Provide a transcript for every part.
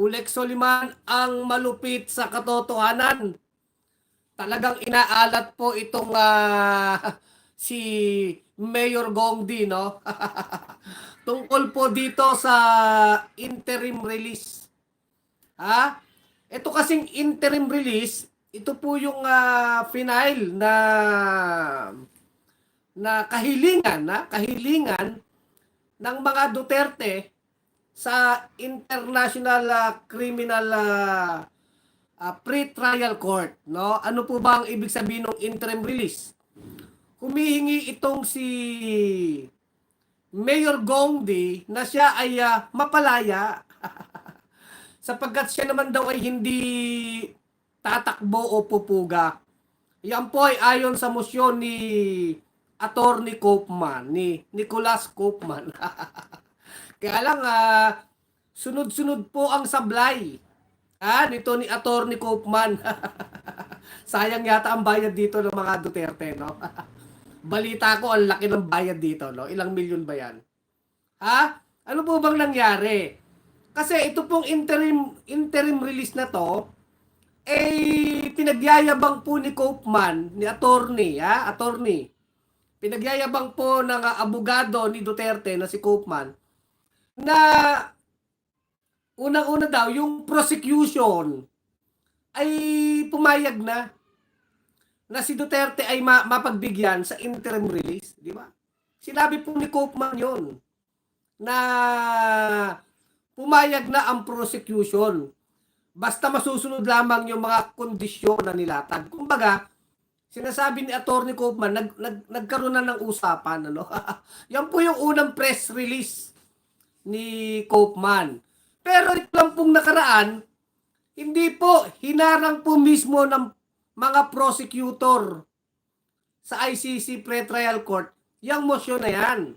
Ulex Soliman ang malupit sa katotohanan. Talagang inaalat po itong ah, si Mayor Gongdi, no? Tungkol po dito sa interim release. Ha? Ito kasing interim release, ito po yung ah, final na na kahilingan, na kahilingan ng mga Duterte sa International ah, Criminal ah, ah, Pre-Trial Court, no? Ano po ba ang ibig sabihin ng interim release? Humihingi itong si Mayor Gongdi na siya ay ah, mapalaya sapagkat siya naman daw ay hindi tatakbo o pupuga. Yan po ay ayon sa motion ni Attorney Koopman, ni Nicholas Koopman. Kaya lang, ah, sunod-sunod po ang sablay. Ah, nito ni Attorney Koopman. Sayang yata ang bayad dito ng mga Duterte, no? Balita ko, ang laki ng bayad dito, no? Ilang milyon ba yan? Ha? Ano po bang nangyari? Kasi ito pong interim interim release na to, eh, pinagyayabang po ni Koopman, ni attorney, ha? Attorney. Pinagyayabang po ng ah, abogado ni Duterte na si Koopman na unang-una daw, yung prosecution ay pumayag na na si Duterte ay ma- mapagbigyan sa interim release, di ba? Sinabi po ni Koopman yon na pumayag na ang prosecution basta masusunod lamang yung mga kondisyon na nilatag. Kumbaga, sinasabi ni Attorney Koopman, nag, nag, nagkaroon na ng usapan. Ano? Yan po yung unang press release ni Koopman. Pero ito lang pong nakaraan, hindi po, hinarang po mismo ng mga prosecutor sa ICC pre-trial court yung motion na yan.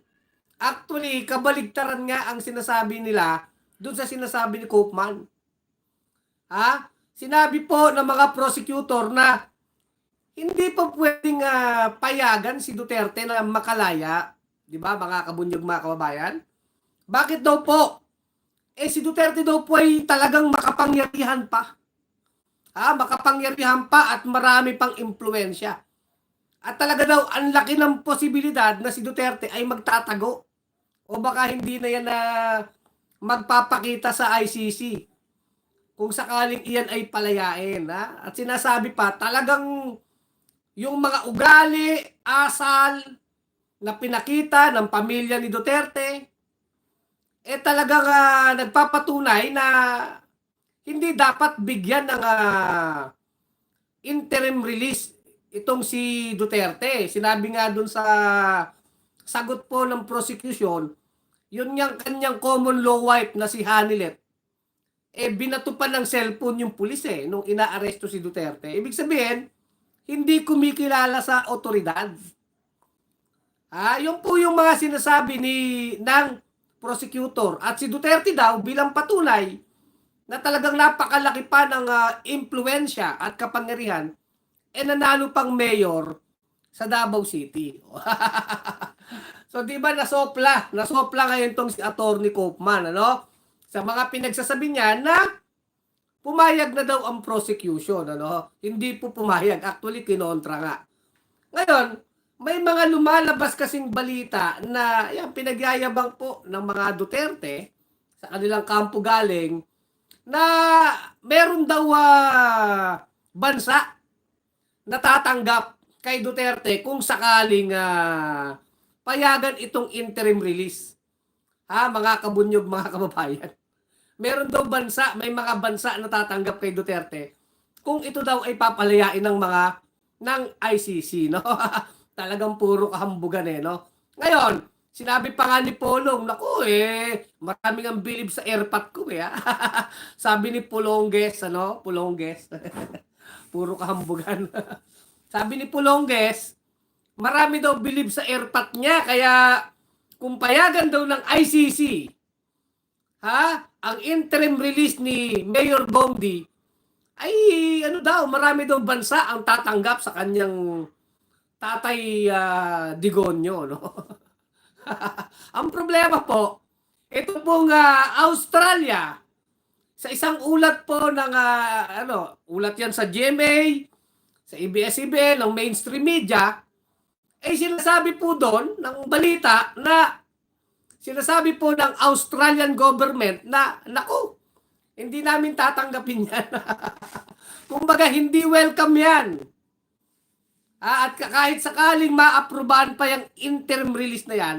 Actually, kabaligtaran nga ang sinasabi nila doon sa sinasabi ni Koopman. Ha? Sinabi po ng mga prosecutor na hindi pa pwedeng ah, payagan si Duterte na makalaya, 'di ba, mga kabunyog mga kababayan? Bakit daw po? Eh si Duterte daw po ay talagang makapangyarihan pa. Ha, makapangyarihan pa at marami pang impluensya. At talaga daw ang laki ng posibilidad na si Duterte ay magtatago. O baka hindi na yan na magpapakita sa ICC kung sakaling iyan ay palayain. Ha? At sinasabi pa, talagang yung mga ugali, asal, na pinakita ng pamilya ni Duterte, eh talagang ah, nagpapatunay na hindi dapat bigyan ng ah, interim release itong si Duterte. Sinabi nga dun sa sagot po ng prosecution, yun yung kanyang common law wife na si Hanilet, eh binato pa ng cellphone yung pulis eh, nung inaaresto si Duterte. Ibig sabihin, hindi kumikilala sa otoridad. Ah, yun po yung mga sinasabi ni ng prosecutor at si Duterte daw bilang patunay na talagang napakalaki pa ng ah, impluensya at kapangyarihan eh nanalo pang mayor sa Davao City. so di ba nasopla, nasopla ngayon tong si Attorney Koopman, ano? Sa mga pinagsasabi niya na pumayag na daw ang prosecution, ano? Hindi po pumayag, actually kinontra nga. Ngayon, may mga lumalabas kasing balita na yan, pinagyayabang po ng mga Duterte sa kanilang kampo galing na meron daw ah, bansa na tatanggap kay Duterte kung sakaling ah, payagan itong interim release. Ha, mga kabunyog, mga kababayan. Meron daw bansa, may mga bansa na tatanggap kay Duterte kung ito daw ay papalayain ng mga ng ICC, no? Talagang puro kahambugan eh, no? Ngayon, sinabi pa nga ni Polong, naku eh, maraming ang bilib sa airpat ko eh. ha? Sabi ni Pulongges, ano? Pulongges. puro kahambugan. Sabi ni Pulongges, marami daw bilib sa airpat niya, kaya kung payagan daw ng ICC, ha, ang interim release ni Mayor Gongdi, ay ano daw, marami daw bansa ang tatanggap sa kanyang tatay ah, Digonyo, no? ang problema po, ito pong ah, Australia, sa isang ulat po ng ah, ano, ulat 'yan sa GMA, sa ABS-CBN, ng mainstream media, eh sinasabi po doon ng balita na sinasabi po ng Australian government na naku, hindi namin tatanggapin yan. Kumbaga, hindi welcome yan. Ah, at ka- kahit sakaling maaprubahan pa yung interim release na yan,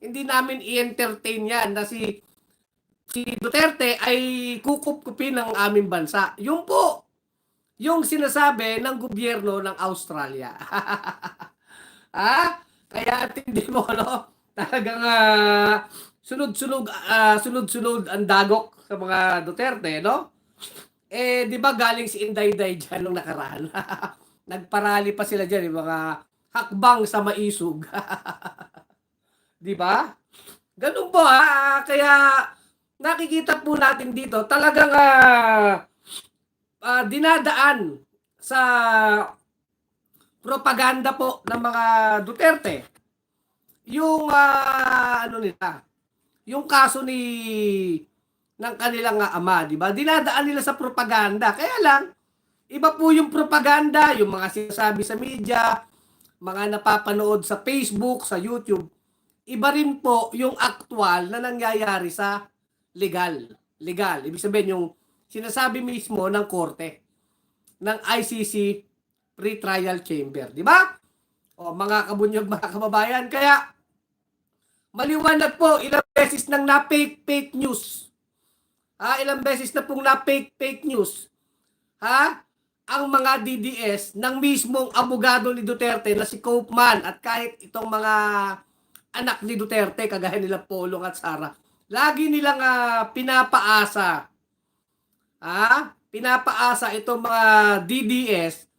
hindi namin i-entertain yan na si si Duterte ay kukup-kupin ng aming bansa. Yung po, yung sinasabi ng gobyerno ng Australia. ah, kaya tindi mo, no? Talagang ah, sunod-sunod, ah, sunod-sunod ang dagok sa mga Duterte, no? Eh, di ba galing si Inday-Day dyan nung nakaraan? Nagparali pa sila dyan, yung mga hakbang sa maisog. di ba? Ganun po ha. Kaya nakikita po natin dito talagang ah, ah, dinadaan sa propaganda po ng mga Duterte yung ah, ano nila yung kaso ni ng kanilang ah, ama, di ba? Dinadaan nila sa propaganda. Kaya lang iba po yung propaganda, yung mga sinasabi sa media, mga napapanood sa Facebook, sa YouTube. Iba rin po yung actual na nangyayari sa legal. Legal. Ibig sabihin yung sinasabi mismo ng korte ng ICC pre-trial chamber. Di ba? O mga kabunyog, mga kababayan. Kaya maliwanag po, ilang beses nang na-fake fake news. Ha? Ilang beses na pong na-fake fake news. Ha? Ang mga DDS ng mismong abogado ni Duterte na si Copeman at kahit itong mga anak ni Duterte, kagaya nila Polong at Sara, lagi nilang ah, pinapaasa. Ha? Pinapaasa itong mga DDS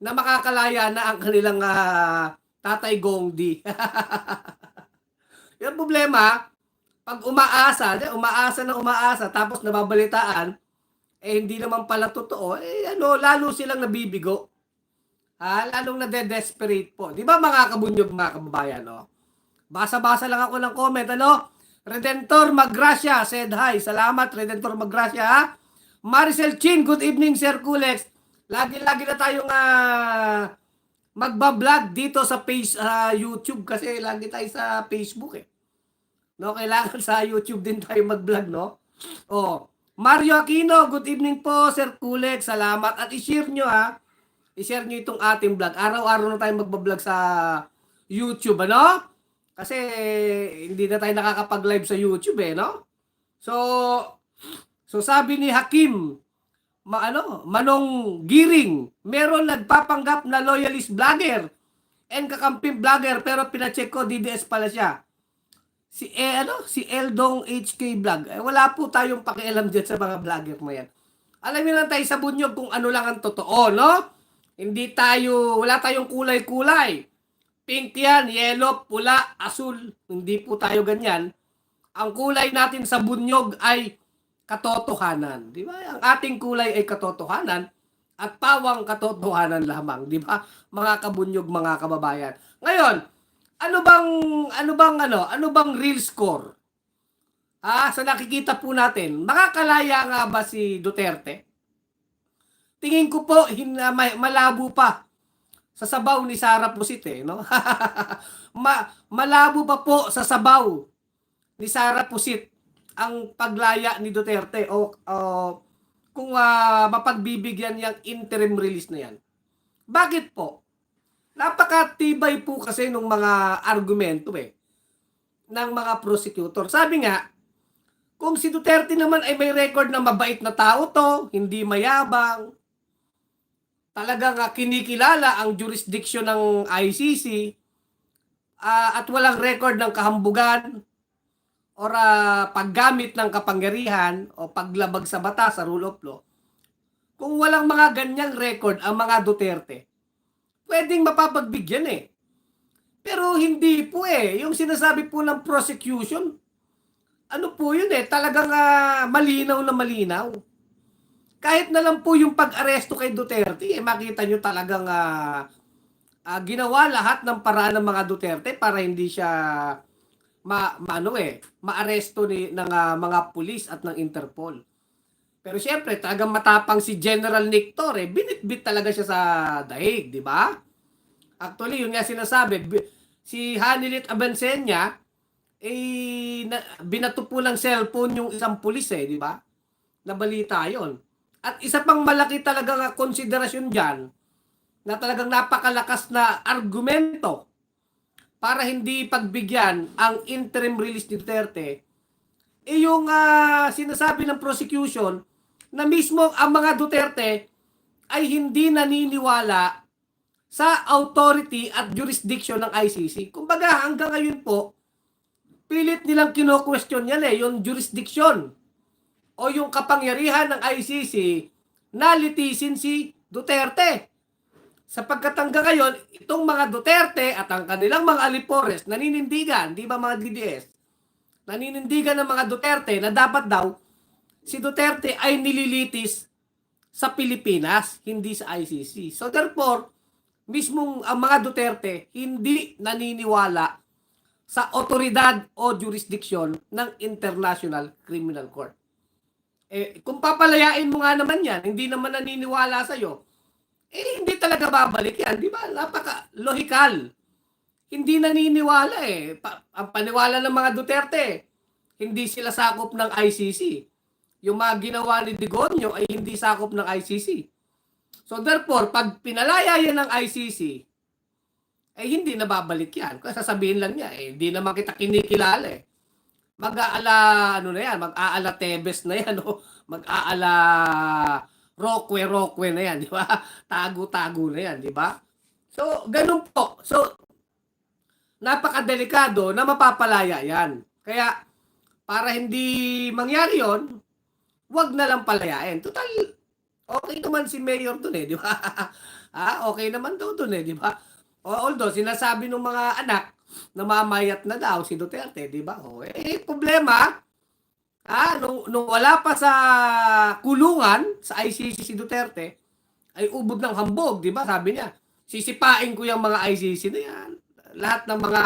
na makakalaya na ang kanilang ah, tatay Gongdi. Yung problema, pag umaasa, umaasa na umaasa, tapos nababalitaan, eh hindi naman pala totoo, eh ano, lalo silang nabibigo. Ha? Lalong nade-desperate po. Di ba mga kabunyog, mga kababayan, no? Basa-basa lang ako ng comment, ano? Redentor Magracia said hi. Salamat, Redentor Magracia, ha? Maricel Chin, good evening, Sir Kulex. Lagi-lagi na tayong ah, magbablog dito sa page, sa YouTube kasi lagi tayo sa Facebook eh. No, kailangan sa YouTube din tayo mag-vlog, no? Oh, Mario Aquino, good evening po, Sir Kulek. Salamat. At i-share nyo, ha? I-share nyo itong ating vlog. Araw-araw na tayo magbablog sa YouTube, ano? Kasi hindi na tayo nakakapag-live sa YouTube, eh, no? So, so sabi ni Hakim, ma ano, Manong Giring, meron nagpapanggap na loyalist vlogger and kakamping vlogger pero pinacheck ko DDS pala siya si eh, ano si Eldong HK Vlog. Eh, wala po tayong pakialam diyan sa mga vlogger mo yan. Alamin lang tayo sa bunyog kung ano lang ang totoo, no? Hindi tayo, wala tayong kulay-kulay. Pink yan, yellow, pula, asul. Hindi po tayo ganyan. Ang kulay natin sa bunyog ay katotohanan. Di ba? Ang ating kulay ay katotohanan at pawang katotohanan lamang. Di ba? Mga kabunyog, mga kababayan. Ngayon, ano bang ano bang ano ano bang real score? Ah sa nakikita po natin makakalaya nga ba si Duterte? Tingin ko po hin, may- malabo pa sa sabaw ni Sara Pusit eh no? Ma, malabo pa po sa sabaw ni Sara Pusit ang paglaya ni Duterte o, o kung ah, mapagbibigyan yung interim release na yan. Bakit po napakatibay po kasi ng mga argumento eh ng mga prosecutor. Sabi nga, kung si Duterte naman ay may record na mabait na tao to, hindi mayabang, talagang ah, kinikilala ang jurisdiction ng ICC ah, at walang record ng kahambugan or ah, paggamit ng kapangyarihan o paglabag sa batas sa rule of law, kung walang mga ganyang record ang mga Duterte, pwedeng mapapagbigyan eh. Pero hindi po eh. Yung sinasabi po ng prosecution, ano po yun eh, talagang ah, malinaw na malinaw. Kahit na lang po yung pag-aresto kay Duterte, eh, makita nyo talagang ah, ah, ginawa lahat ng paraan ng mga Duterte para hindi siya ma, maano eh, maaresto ni ng ah, mga pulis at ng Interpol. Pero siyempre, talagang matapang si General Nick Torre, binitbit talaga siya sa daig, di ba? Actually, yun nga sinasabi, bi- si Hanilit Abansenya, eh, na, binato po ng cellphone yung isang pulis eh, di ba? Nabalita yon. At isa pang malaki talaga konsiderasyon dyan, na talagang napakalakas na argumento para hindi pagbigyan ang interim release ni Duterte, eh yung ah, sinasabi ng prosecution na mismo ang mga Duterte ay hindi naniniwala sa authority at jurisdiction ng ICC. Kumbaga hanggang ngayon po, pilit nilang kino-question yan eh, yung jurisdiction o yung kapangyarihan ng ICC na litisin si Duterte. Sapagkat hanggang ngayon, itong mga Duterte at ang kanilang mga alipores naninindigan, di ba mga DDS, naninindigan ng mga Duterte na dapat daw si Duterte ay nililitis sa Pilipinas, hindi sa ICC. So therefore, mismong ang mga Duterte hindi naniniwala sa otoridad o jurisdiction ng International Criminal Court. Eh, kung papalayain mo nga naman yan, hindi naman naniniwala sa'yo, eh hindi talaga babalik yan, di ba? Napaka logical. Hindi naniniwala eh. Pa- ang paniwala ng mga Duterte, hindi sila sakop ng ICC. Yung mga ginawa ni Digonyo ay hindi sakop ng ICC. So therefore, pag pinalaya yan ng ICC, ay hindi na babalik yan. Kasi sasabihin lang niya, eh, hindi naman kita kinikilala eh. Mag-aala, ano na yan, mag-aala Tebes na yan, o mag-aala Rockwell, Rockwell na yan, di ba? Tago-tago na yan, di ba? So, ganun po. So, napakadelikado na mapapalaya yan. Kaya, para hindi mangyari yon, wag na lang palayain. Total, okay naman si Mayor dun eh, di ba? ah, okay naman daw dun eh, di ba? Although, sinasabi ng mga anak na mamayat na daw si Duterte, di ba? O, eh, problema, ah, nung, nung wala pa sa kulungan sa ICC si Duterte, ay ubod ng hambog, di ba? Sabi niya, sisipain ko yung mga ICC na yan. Lahat ng mga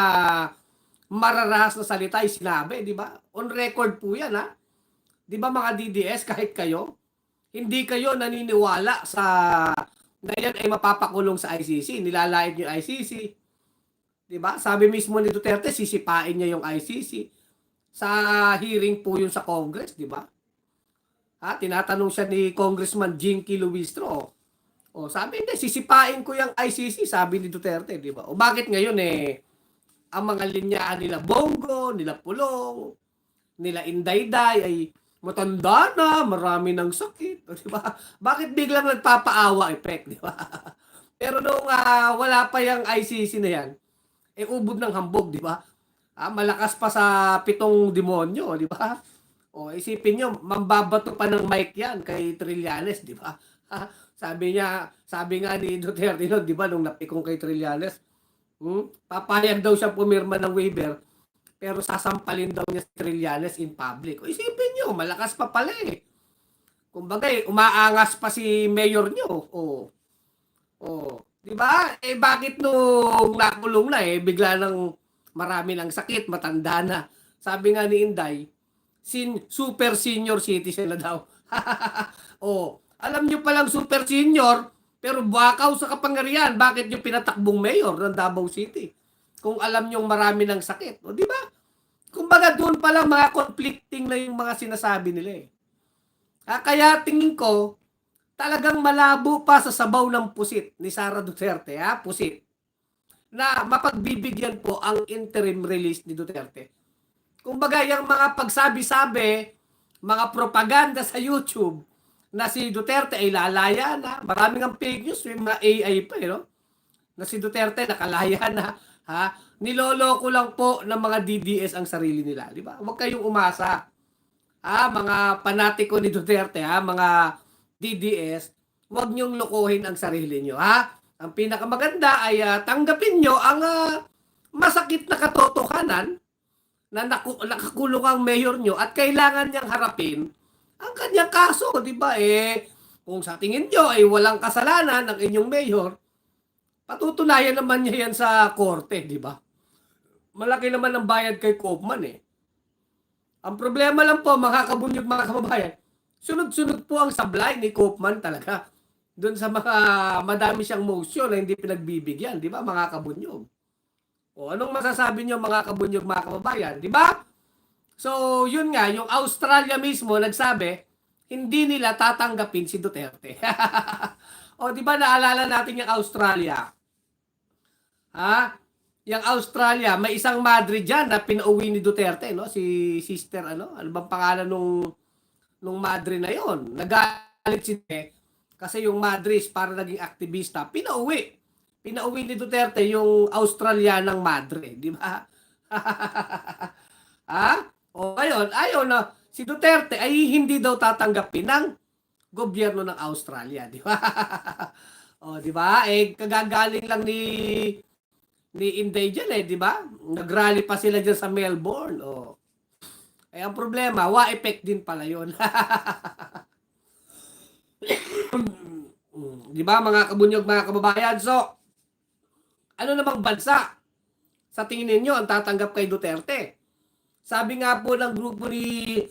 mararahas na salita ay sinabi, di ba? On record po yan, ha? Di ba mga DDS, kahit kayo, hindi kayo naniniwala sa na yan ay mapapakulong sa ICC. Nilalait yung ICC. Di ba? Sabi mismo ni Duterte, sisipain niya yung ICC. Sa hearing po yun sa Congress, di ba? Ha, tinatanong siya ni Congressman Jinky Luistro. O, sabi hindi, sisipain ko yung ICC, sabi ni Duterte, di ba? O bakit ngayon eh, ang mga linyaan nila Bongo, nila Pulong, nila Indayday ay matanda na, marami ng sakit, di ba? Bakit biglang nagpapaawa effect, di ba? Pero nung ah, wala pa yung ICC na yan, eh ubod ng hambog, di ba? Ah, malakas pa sa pitong demonyo, di ba? O isipin nyo, mambabato pa ng mic yan kay Trillanes, di ba? Sabi niya, sabi nga ni Duterte, no, di ba, nung napikong kay Trillanes, hmm, papayag daw siya pumirma ng waiver, pero sasampalin daw niya si Trillanes in public. O isipin nyo, malakas pa pala eh. Kumbaga eh, umaangas pa si mayor nyo. O, o, di ba? Eh bakit nung nakulong na eh, bigla nang marami ng sakit, matanda na. Sabi nga ni Inday, sin super senior citizen na daw. oh, alam nyo palang super senior, pero bakaw sa kapangyarihan, bakit nyo pinatakbong mayor ng Davao City? Kung alam nyo marami ng sakit. O, di ba? Kumbaga doon pa lang mga conflicting na yung mga sinasabi nila eh. Ah, kaya tingin ko, talagang malabo pa sa sabaw ng pusit ni Sara Duterte, ha? Pusit. Na mapagbibigyan po ang interim release ni Duterte. Kumbaga, yung mga pagsabi-sabi, mga propaganda sa YouTube na si Duterte ay lalaya na. Maraming ang fake news, may mga AI pa, eh, no? Na si Duterte nakalaya na, ha? Niloloko lang po ng mga DDS ang sarili nila, di ba? Huwag kayong umasa. Ha, mga panatiko ni Duterte, ha, mga DDS, huwag niyong lokohin ang sarili niyo, ha? Ang pinakamaganda ay ah, tanggapin niyo ang ah, masakit na katotohanan na naku, nakakulong ang mayor nyo at kailangan niyang harapin ang kanyang kaso, di ba? Eh, kung sa tingin nyo ay walang kasalanan ng inyong mayor, patutunayan naman niya yan sa korte, di ba? Malaki naman ang bayad kay Koopman eh. Ang problema lang po, mga kabunyog mga kababayan, sunod-sunod po ang sablay ni Koopman talaga. Doon sa mga madami siyang motion na hindi pinagbibigyan, di ba mga kabunyog? O anong masasabi niyo mga kabunyog, mga kababayan, di ba? So, yun nga, yung Australia mismo nagsabi, hindi nila tatanggapin si Duterte. o di ba naalala natin yung Australia? Ha? Yung Australia, may isang madre diyan na pinauwi ni Duterte, no? Si sister ano, ano bang pangalan nung nung madre na yon? Nagalit si Duterte kasi yung madre is para naging aktivista, pinauwi. Pinauwi ni Duterte yung Australianang madre, di ba? ha? O ngayon, ayaw na si Duterte ay hindi daw tatanggapin ng gobyerno ng Australia, di ba? o, di ba? Eh kagagaling lang ni ni Inday dyan eh, di ba? Nagrally pa sila dyan sa Melbourne. O. Eh, ang problema, wa effect din pala yun. di ba, mga kabunyog, mga kababayan? So, ano namang bansa sa tingin ninyo ang tatanggap kay Duterte? Sabi nga po ng grupo ni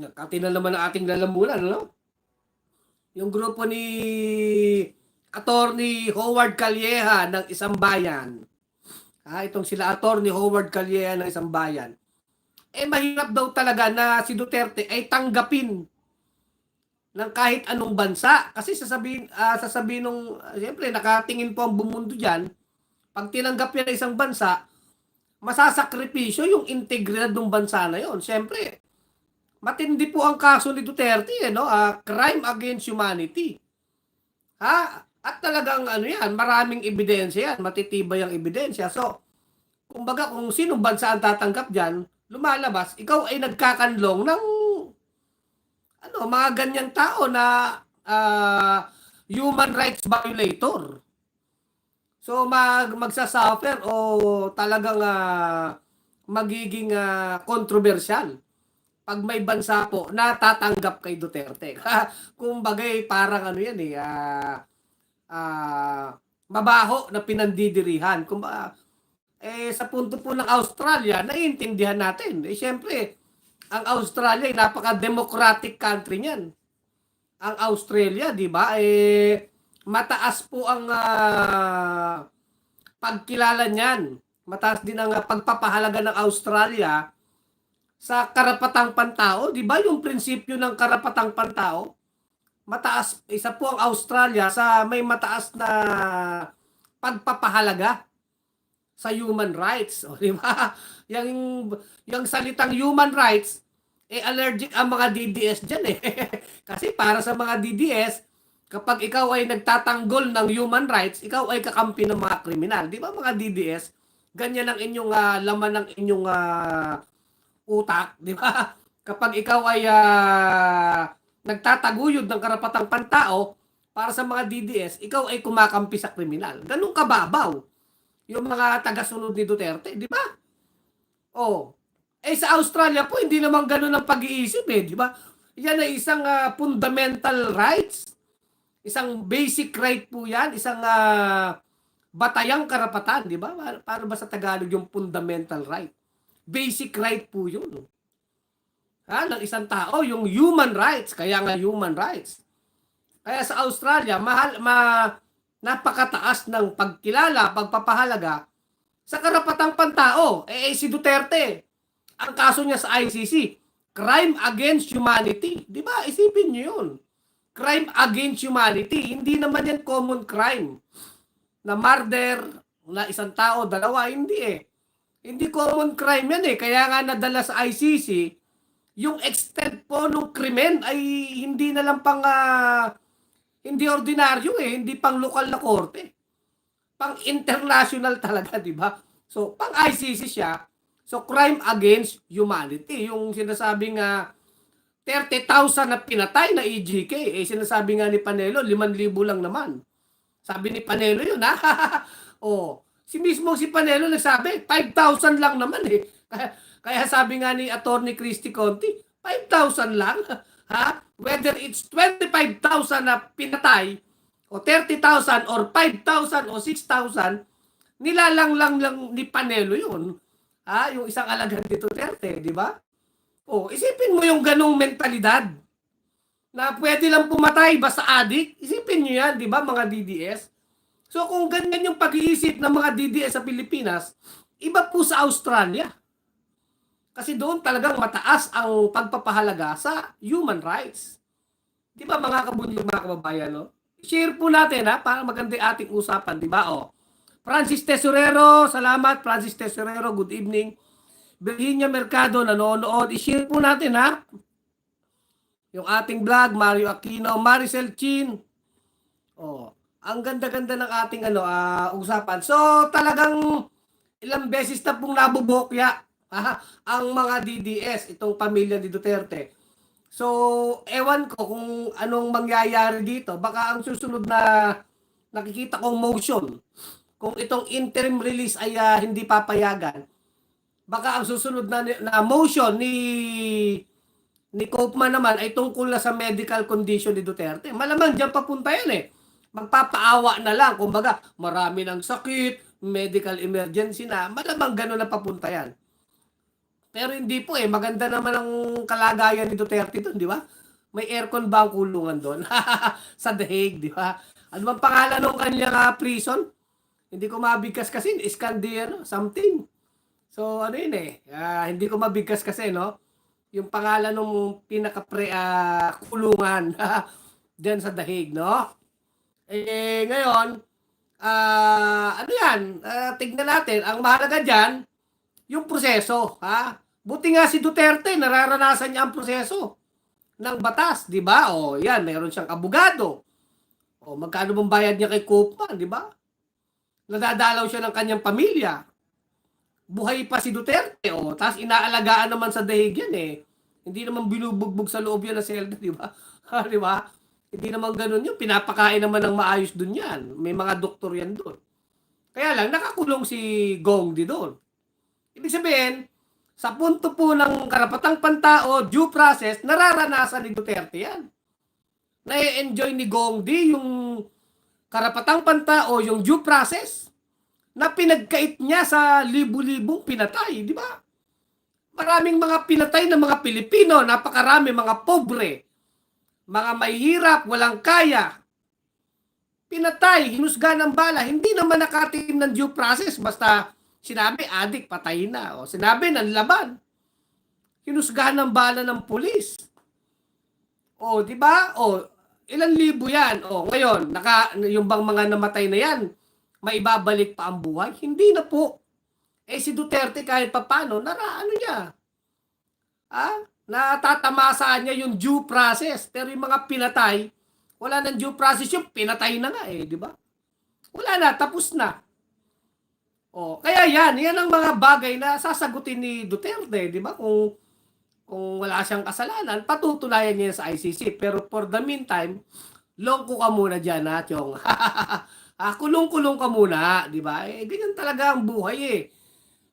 Nakati na naman ang ating lalamunan, no? Yung grupo ni Attorney Howard Calleja ng Isang Bayan. Ha, itong sila Attorney Howard Calleja ng Isang Bayan. Eh mahirap daw talaga na si Duterte ay tanggapin ng kahit anong bansa kasi sasabihin ah, sasabihin nung uh, siyempre nakatingin po ang bumundo diyan pag tinanggap niya ng isang bansa masasakripisyo yung integridad ng bansa na yon siyempre matindi po ang kaso ni Duterte eh, no? Ah, crime against humanity. Ha? At talagang ano yan maraming ebidensya yan matitibay ang ebidensya. So kumbaga kung sinong bansa ang tatanggap diyan lumalabas ikaw ay nagkakanlong ng ano, mga ganyang tao na ah, human rights violator. So mag magsasuffer o talagang ah, magiging ah, controversial pag may bansa po na tatanggap kay Duterte. Kung bagay parang ano yan eh, ah, ah, mabaho na pinandidirihan. Kung eh sa punto po ng Australia, naiintindihan natin. Eh syempre, ang Australia ay napaka-democratic country niyan. Ang Australia, 'di ba? Eh mataas po ang ah, pagkilala niyan. Mataas din ang ah, pagpapahalaga ng Australia sa karapatang pantao, 'di ba? Yung prinsipyo ng karapatang pantao, mataas isa po ang Australia sa may mataas na pagpapahalaga sa human rights, o di ba? Yung yung salitang human rights eh allergic ang mga DDS diyan eh. Kasi para sa mga DDS, kapag ikaw ay nagtatanggol ng human rights, ikaw ay kakampi ng mga kriminal. Di ba mga DDS? Ganyan ang inyong uh, laman ng inyong uh, utak, di ba? Kapag ikaw ay uh, nagtataguyod ng karapatang pantao para sa mga DDS, ikaw ay kumakampi sa kriminal. Ganun kababaw yung mga tagasunod ni Duterte, di ba? Oh. Eh sa Australia po hindi naman ganoon ang pag-iisip eh, di ba? Yan ay isang uh, fundamental rights. Isang basic right po 'yan, isang uh, batayang karapatan, di ba? Para ba sa Tagalog yung fundamental right? Basic right po 'yun. Ha, ng isang tao, yung human rights, kaya nga human rights. Kaya sa Australia, mahal ma napakataas ng pagkilala, pagpapahalaga sa karapatang pantao. Eh, eh si Duterte, ang kaso niya sa ICC, crime against humanity. Di ba? Isipin niyo yun. Crime against humanity. Hindi naman yan common crime. Na murder, na isang tao, dalawa, hindi eh. Hindi common crime yan eh. Kaya nga nadala sa ICC, yung extent po ng krimen ay hindi na lang pang uh, hindi ordinaryo eh, hindi pang lokal na korte. Pang international talaga, di ba? So, pang ICC siya. So, crime against humanity. Yung sinasabing nga 30,000 na pinatay na EGK, eh sinasabi nga ni Panelo, 5,000 lang naman. Sabi ni Panelo yun, ha? oh, si mismo si Panelo nagsabi, 5,000 lang naman eh. Kaya, sabi nga ni Attorney Christy Conti, 5,000 lang. Ha? Whether it's 25,000 na pinatay, o 30,000 or 5,000 o 6,000, nilalang lang lang ni Panelo yun. Ha? Yung isang alagan ni Duterte, di ba? Oh, isipin mo yung ganong mentalidad na pwede lang pumatay basta adik. Isipin nyo yan, di ba, mga DDS? So kung ganyan yung pag-iisip ng mga DDS sa Pilipinas, iba po sa Australia. Kasi doon talagang mataas ang pagpapahalaga sa human rights. Di ba mga kabunyog, mga kababayan, no? Share po natin ha, para maganda ating usapan, di ba? Oh. Francis Tesorero, salamat. Francis Tesorero, good evening. Virginia Mercado, nanonood. I-share po natin ha. Yung ating vlog, Mario Aquino, Maricel Chin. Oh, ang ganda-ganda ng ating ano, ah, usapan. So, talagang ilang beses na pong nabubokya ah, ang mga DDS, itong pamilya ni Duterte. So, ewan ko kung anong mangyayari dito. Baka ang susunod na nakikita kong motion, kung itong interim release ay ah, hindi papayagan, baka ang susunod na, na motion ni ni Koopman naman ay tungkol na sa medical condition ni Duterte. Malamang diyan papunta yan eh. Magpapaawa na lang. Kumbaga, marami ng sakit, medical emergency na. Malamang gano'n na papunta yan. Pero hindi po eh. Maganda naman ang kalagayan ni Duterte doon, di ba? May aircon ba ang kulungan doon? sa The Hague, di ba? Ano bang pangalan ng kanyang uh, prison? Hindi ko mabigkas kasi. Iskandier, something. So, ano yun eh. Uh, hindi ko mabigkas kasi, no? Yung pangalan ng pinaka-pre uh, kulungan diyan sa Dahig, no? Eh, ngayon, uh, ano yan? Uh, tignan natin. Ang mahalaga dyan, yung proseso, ha? Buti nga si Duterte, nararanasan niya ang proseso ng batas, di ba? O, yan, mayroon siyang abogado. O, magkano bang bayad niya kay Koopman, di ba? Nadadalaw siya ng kanyang pamilya buhay pa si Duterte, oh. Tapos inaalagaan naman sa dahig yan, eh. Hindi naman binubugbog sa loob yan na selda, di ba? di ba? Hindi naman ganun yun. Pinapakain naman ng maayos dun yan. May mga doktor yan doon. Kaya lang, nakakulong si Gong di doon. Ibig sabihin, sa punto po ng karapatang pantao, due process, nararanasan ni Duterte yan. Na-enjoy ni Gong di yung karapatang pantao, yung due process na pinagkait niya sa libu-libong pinatay, di ba? Maraming mga pinatay ng mga Pilipino, napakarami mga pobre, mga mahihirap, walang kaya. Pinatay, hinusga ng bala, hindi naman nakatim ng due process, basta sinabi, adik, patay na. O sinabi, ng laban. Hinusgahan ng bala ng pulis. O, di ba? O, ilang libo yan. O, ngayon, naka, yung bang mga namatay na yan, maibabalik pa ang buhay? Hindi na po. Eh si Duterte kahit papano, nara ano niya? Ah, natatamasaan niya yung due process. Pero yung mga pinatay, wala nang due process yung pinatay na nga eh, di ba? Wala na, tapos na. Oh, kaya yan, yan ang mga bagay na sasagutin ni Duterte, di ba? Kung kung wala siyang kasalanan, patutunayan niya sa ICC. Pero for the meantime, longko ka muna dyan, ha, Chong. Ah, kulong-kulong ka muna, di ba? Eh, ganyan talaga ang buhay eh.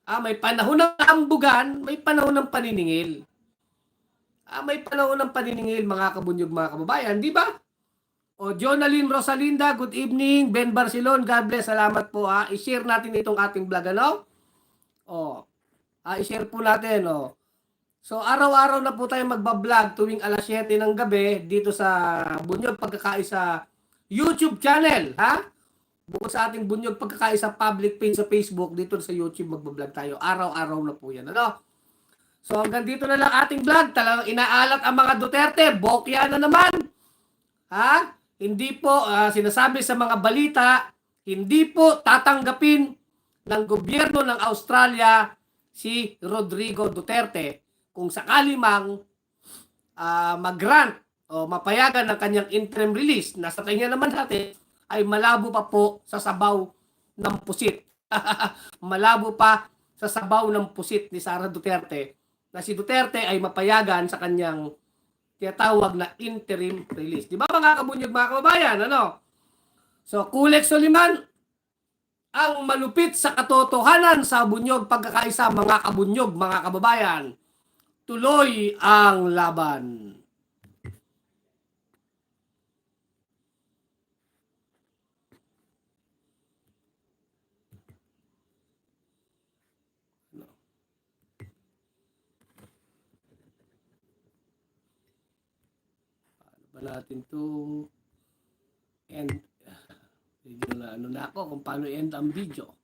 Ah, may panahon ng ambugan, may panahon ng paniningil. Ah, may panahon ng paniningil, mga kabunyog, mga kababayan, di ba? O, Jonalyn Rosalinda, good evening. Ben Barcelon, God bless, salamat po. Ah. I-share natin itong ating vlog, ano? O, ah, i-share po natin, o. So, araw-araw na po tayo magbablog tuwing alas 7 ng gabi dito sa Bunyog Pagkakaisa YouTube channel, ha? Bukod sa ating bunyog pagkakaisa public page sa Facebook, dito sa YouTube magbablog tayo. Araw-araw na po yan. Ano? So hanggang dito na lang ating vlog. Talagang inaalat ang mga Duterte. Bokya na naman. Ha? Hindi po uh, sinasabi sa mga balita, hindi po tatanggapin ng gobyerno ng Australia si Rodrigo Duterte kung sakali mang uh, mag-grant o mapayagan ng kanyang interim release. Nasa tingin naman natin, ay malabo pa po sa sabaw ng pusit. malabo pa sa sabaw ng pusit ni Sara Duterte na si Duterte ay mapayagan sa kanyang tinatawag na interim release. Di ba mga kabunyog mga kababayan? Ano? So, Kulek Soliman, ang malupit sa katotohanan sa bunyog pagkakaisa mga kabunyog mga kababayan. Tuloy ang laban. Pa natin to end. Medyo na ano na ako kung paano end ang video.